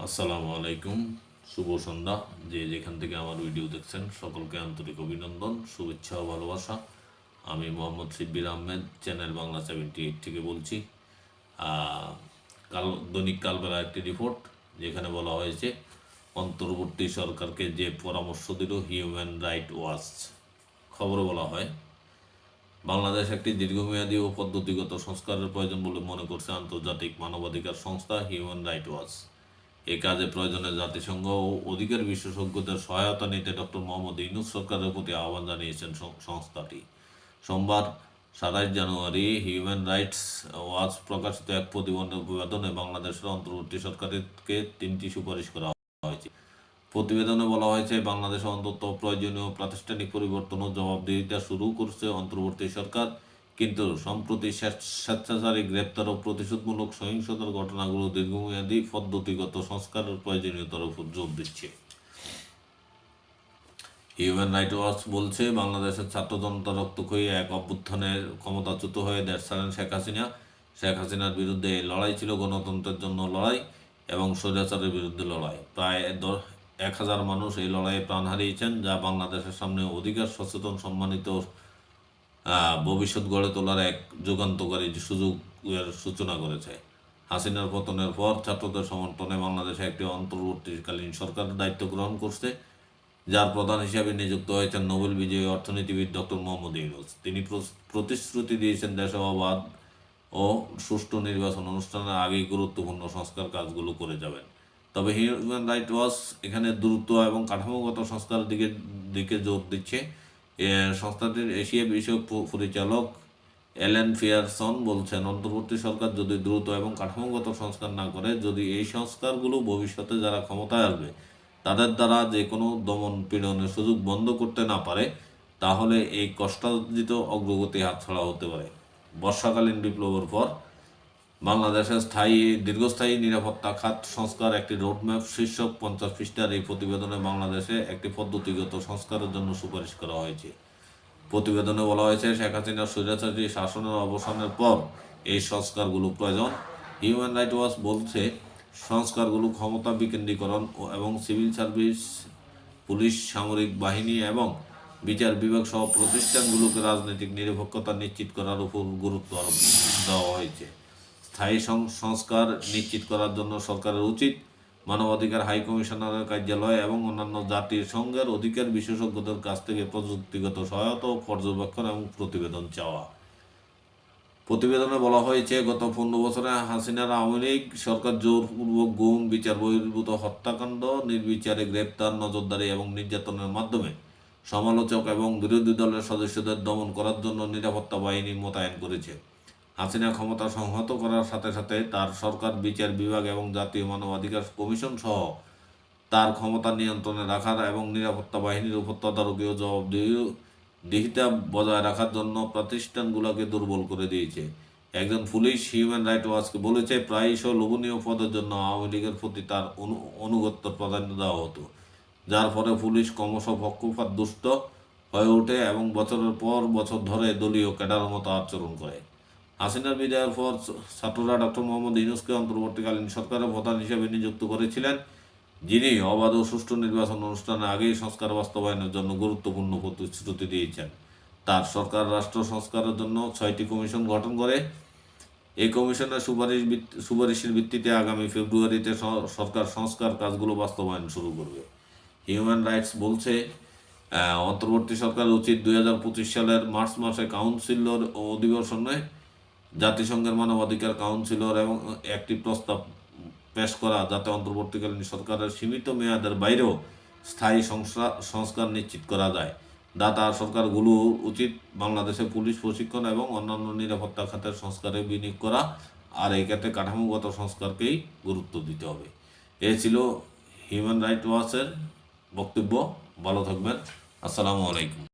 আসসালামু আলাইকুম। শুভ সন্ধ্যা। যে যেখান থেকে আমার ভিডিও দেখছেন, সকলকে আন্তরিক অভিনন্দন, শুভেচ্ছা ও ভালোবাসা। আমি Mohammad Shibbir Ahmed, channel Bangla seventy eight থেকে বলছি। কাল, দৈনিক কালবেলা একটি রিপোর্ট, যেখানে বলা হয়েছে, অন্তর্বর্তী সরকারকে যে পরামর্শ দিল হিউম্যান রাইট ওয়াচ। খবরে বলা হয়, বাংলাদেশ একটি দীর্ঘমেয়াদী ও পদ্ধতিগত সংস্কারের প্রয়োজন বলে মনে করছে আন্তর্জাতিক মানবাধিকার সংস্থা হিউম্যান রাইট ওয়াচ। এ কাজে প্রয়োজনে জাতিসংঘ ও অধিকার বিশেষজ্ঞদের সহায়তা নিতে ডক্টর মোহাম্মদ ইউনুস সরকারের প্রতি আহ্বান জানিয়েছেন সংস্থাটি। সোমবার সাতাশ জানুয়ারি হিউম্যান রাইটস ওয়াচ প্রকাশিত এক প্রতিবেদনে বাংলাদেশের অন্তর্বর্তী সরকারকে তিনটি সুপারিশ করা হয়েছে। প্রতিবেদনে বলা হয়েছে, বাংলাদেশে অন্তত প্রয়োজনীয় প্রাতিষ্ঠানিক পরিবর্তন ও জবাবদিহিতা শুরু করছে অন্তর্বর্তী সরকার। কিন্তু সম্প্রতি স্বেচ্ছাচারী গ্রেপ্তার ও প্রতিশোধমূলক সহিংসতার ঘটনাগুলো দীর্ঘমেয়াদী পদ্ধতিগত সংস্কারের প্রয়োজনীয়তার উপর জোর দিচ্ছে। হিউম্যান রাইট ওয়াচ বলছে, বাংলাদেশের ছাত্র জনতা রক্তক্ষয়ী এক অভ্যুত্থানের ক্ষমতাচ্যুত হয়ে দেশ ছাড়েন শেখ হাসিনা। শেখ হাসিনার বিরুদ্ধে এই লড়াই ছিল গণতন্ত্রের জন্য লড়াই এবং স্বৈরাচারের বিরুদ্ধে লড়াই। প্রায় এক হাজার মানুষ এই লড়াইয়ে প্রাণ হারিয়েছেন, যা বাংলাদেশের সামনে অধিকার, সচেতন, সম্মানিত ভবিষ্যৎ গড়ে তোলার এক যুগান্তকারী সুযোগের সূচনা করেছে। হাসিনার পতনের পর ছাত্রদের সমর্থনে বাংলাদেশে একটি অন্তর্বর্তীকালীন সরকার দায়িত্ব গ্রহণ করছে, যার প্রধান হিসেবে নিযুক্ত হয়েছেন নোবেল বিজয়ী অর্থনীতিবিদ ডক্টর মোহাম্মদ ইউনুস। তিনি প্রতিশ্রুতি দিয়েছেন দেশাবাদ ও সুষ্ঠু নির্বাচন অনুষ্ঠানের আগেই গুরুত্বপূর্ণ সংস্কার কাজগুলো করে যাবেন। তবে হিউম্যান রাইট ওয়াচ এখানে দ্রুত এবং কাঠামোগত সংস্কারের দিকে দিকে জোর দিচ্ছে। সংস্থাটির এশিয়া বিষয়ক পরিচালক এলেন ফিয়ারসন বলছেন, অন্তর্বর্তী সরকার যদি দ্রুত এবং কাঠামোগত সংস্কার না করে, যদি এই সংস্কারগুলো ভবিষ্যতে যারা ক্ষমতায় আসবে, তাদের দ্বারা যে কোনো দমন পীড়নের সুযোগ বন্ধ করতে না পারে, তাহলে এই কষ্টার্জিত অগ্রগতি হাতছাড়া হতে পারে। বর্ষাকালীন বিপ্লবের পর বাংলাদেশের স্থায়ী, দীর্ঘস্থায়ী নিরাপত্তা খাত সংস্কার একটি রোডম্যাপ শীর্ষক পঞ্চাশ পৃষ্ঠার এই প্রতিবেদনে বাংলাদেশে একটি পদ্ধতিগত সংস্কারের জন্য সুপারিশ করা হয়েছে। প্রতিবেদনে বলা হয়েছে, শেখ হাসিনার স্বৈরাচারী শাসনের অবসানের পর এই সংস্কারগুলো প্রয়োজন। হিউম্যান রাইট ওয়াচ বলছে, সংস্কারগুলো ক্ষমতা বিকেন্দ্রীকরণ এবং সিভিল সার্ভিস, পুলিশ, সামরিক বাহিনী এবং বিচার বিভাগ সহ প্রতিষ্ঠানগুলোকে রাজনৈতিক নিরপেক্ষতা নিশ্চিত করার উপর গুরুত্ব আরোপ দেওয়া হয়েছে। স্থায়ী সংস্কার নিশ্চিত করার জন্য সরকারের উচিত মানবাধিকার হাই কমিশনারের কার্যালয় এবং অন্যান্য জাতির সংঘের অধিকার বিশেষজ্ঞদের কাছ থেকে প্রযুক্তিগত সহায়তা ও পর্যবেক্ষণ এবং প্রতিবেদন চাওয়া। প্রতিবেদনে বলা হয়েছে, গত পনেরো বছরে হাসিনার আওয়ামী লীগ সরকার জোরপূর্বক গুম, বিচার বহির্ভূত হত্যাকাণ্ড, নির্বিচারে গ্রেপ্তার, নজরদারি এবং নির্যাতনের মাধ্যমে সমালোচক এবং বিরোধী দলের সদস্যদের দমন করার জন্য নিরাপত্তা বাহিনী মোতায়েন করেছে। হাসিনা ক্ষমতা সংহত করার সাথে সাথে তার সরকার, বিচার বিভাগ এবং জাতীয় মানবাধিকার কমিশন সহ তার ক্ষমতা নিয়ন্ত্রণে রাখার এবং নিরাপত্তা বাহিনীর উপর তদারকি ও জবাবদিহিতা বজায় রাখার জন্য প্রতিষ্ঠানগুলোকে দুর্বল করে দিয়েছে। একজন পুলিশ হিউম্যান রাইট ওয়াচকে বলেছে প্রায়শ লোভনীয় পদের জন্য আওয়ামী লীগের প্রতি তার অনু- আনুগত্য প্রাধান্য দেওয়া হতো, যার ফলে পুলিশ ক্রমশ পক্ষপাত দুষ্ট হয়ে ওঠে এবং বছরের পর বছর ধরে দলীয় ক্যাডার মতো আচরণ করে। হাসিনার বিদায়ের পর ছাত্ররা ডক্টর মোহাম্মদ ইউনুসকে অন্তর্বর্তীকালীন সরকারের প্রধান হিসেবে নিযুক্ত করেছিলেন, যিনি অবাধ ও সুষ্ঠু নির্বাচন অনুষ্ঠানে আগেই সংস্কার বাস্তবায়নের জন্য গুরুত্বপূর্ণ প্রতিশ্রুতি দিয়েছেন। তার সরকার রাষ্ট্র সংস্কারের জন্য ছয়টি কমিশন গঠন করে। এই কমিশনের সুপারিশ সুপারিশের ভিত্তিতে আগামী ফেব্রুয়ারিতে সরকার সংস্কার কাজগুলো বাস্তবায়ন শুরু করবে। হিউম্যান রাইটস বলছে অন্তর্বর্তী সরকার উচিত দুই হাজার পঁচিশ সালের মার্চ মাসে কাউন্সিলর অধিবেশনে জাতিসংঘের মানবাধিকার কাউন্সিলর এবং একটি প্রস্তাব পেশ করা যাতে অন্তর্বর্তীকালীন সরকারের সীমিত মেয়াদের বাইরেও স্থায়ী সংস্কা- সংস্কার নিশ্চিত করা যায়। দাতা সরকারগুলো উচিত বাংলাদেশে পুলিশ প্রশিক্ষণ এবং অন্যান্য নিরাপত্তা খাতের সংস্কারে বিনিয়োগ করা, আর এই ক্ষেত্রে কাঠামোগত সংস্কারকেই গুরুত্ব দিতে হবে। এ ছিল হিউম্যান রাইট ওয়াচের বক্তব্য। ভালো থাকবেন। আসসালামু আলাইকুম।